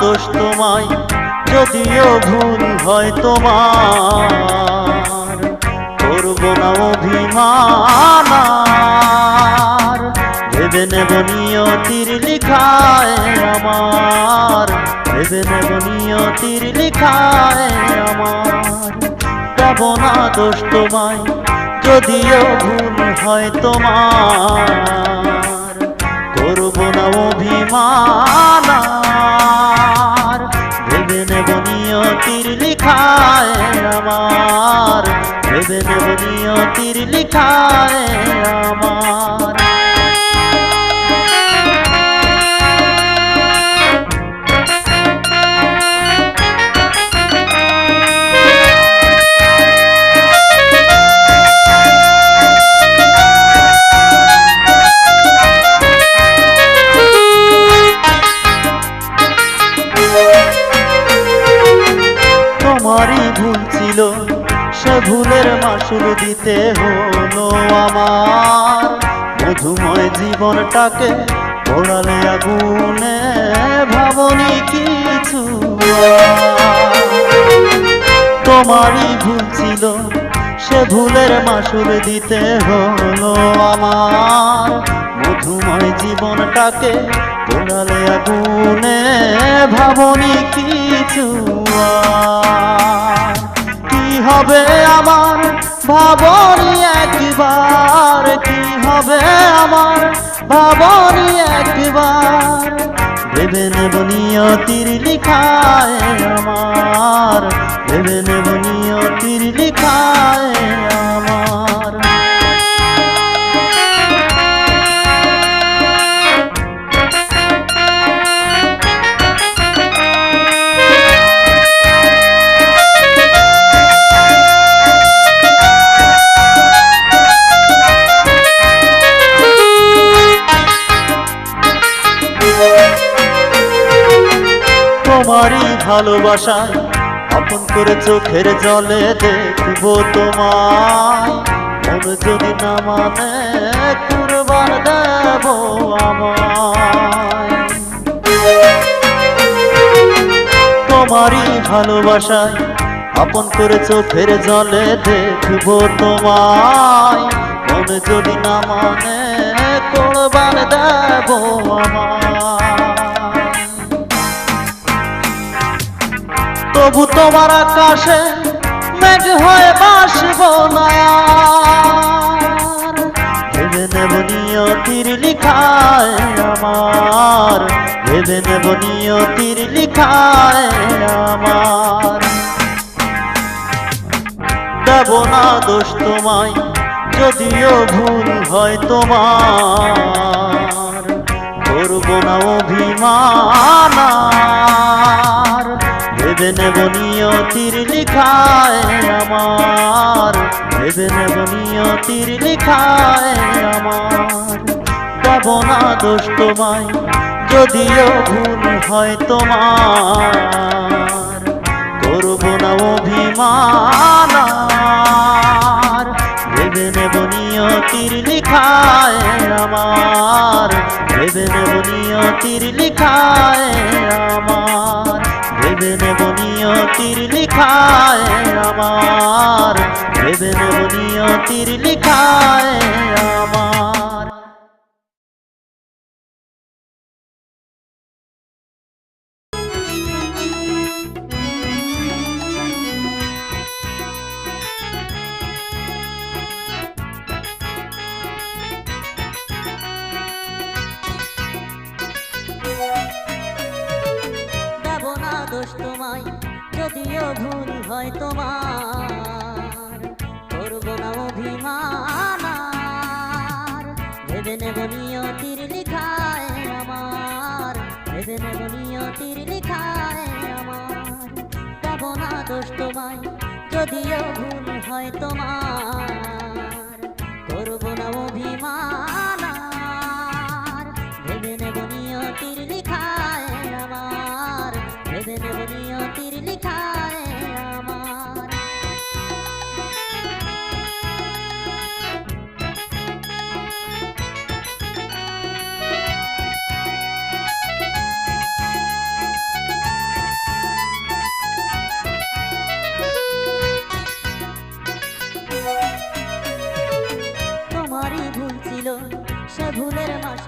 দোষ তোমায়, যদিও ভুল হয় তোমার। করব না অভিমান। ভেবে নেব নিয়তির লিখায় আমার। ভেবে নেব নিয়তির লিখায় আমার। দেব না দোষ তোমায়, যদিও ভুল হয় তোমার। করব না অভিমান নিয়তির লিখায় আমার। তোমারই ভুল ছিল ভুলের মাসুল দিতে হলো আমার মধুময় জীবনটাকে পোড়ালে আগুনে ভাবনি কিছু। তোমারই ভুল ছিল, সে ভুলের মাসুল দিতে হলো আমার মধুময় জীবনটাকে পোড়ালে আগুনে ভাবনি কিছু। কি হবে আমার? ভাবনি একবার, কি হবে আমার? ভাবনি একবার। ভেবে নেব নিয়তির লিখায় আমার। ভেবে নেব নিয়তির লিখায় তোমারই ভালোবাসায় আপন করে চোখের জলে দেখব তোমায়। মন যদি না মানে কুরবান দেব আমায়। তোমারই ভালোবাসায় আপন করে চোখের জলে দেখব তোমায়। মন যদি না মানে কোরবান দেব আমায়। তবু তোমার আকাশে মেঘ হয়ে বাসব না। ভেবে নেব নিয়তির লিখায় আমার ভেবে নেব নিয়তির লিখায় আমার দেব না দোষ তোমায়, যদিও ভুল হয় তোমার করব না অভিমান। ভেবে নেব নিয়তির লিখায় আমার। ভেবে নেব নিয়তির লিখায় আমার। দেব না দোষ তোমায়, যদিও ভুল হয় তোমার। করব না অভিমান। ভেবে নেব নিয়তির লিখায় আমার। ভেবে নেব নিয়তির লিখায় আমার। ভেবে নেব নিয়তির লিখায় আমার ভেবে নেব নিয়তির লিখায় আমার। দোষ তোমায়, যদিও ভুল হয় তোমার। করব না অভিমান। ভেবে নেব নিয়তির লিখায় আমার। ভেবে নেব নিয়তির লিখায় আমার। দেব না দোষ তোমায়, যদিও ভুল হয় তোমার। করব না অভিমান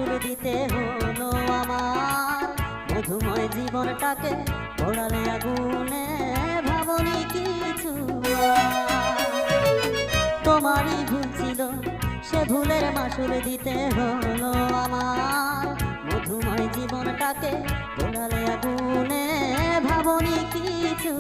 চুল দিতে হলো আমার। মধুময় জীবনটাকে পোড়ালে আগুনে ভাবনি কিছু তোমারই ভুল ছিল, সে ভুলের মাসুর দিতে হলো আমার। মধুময় জীবনটাকে পোড়ালে আগুনে ভাবনি কিছু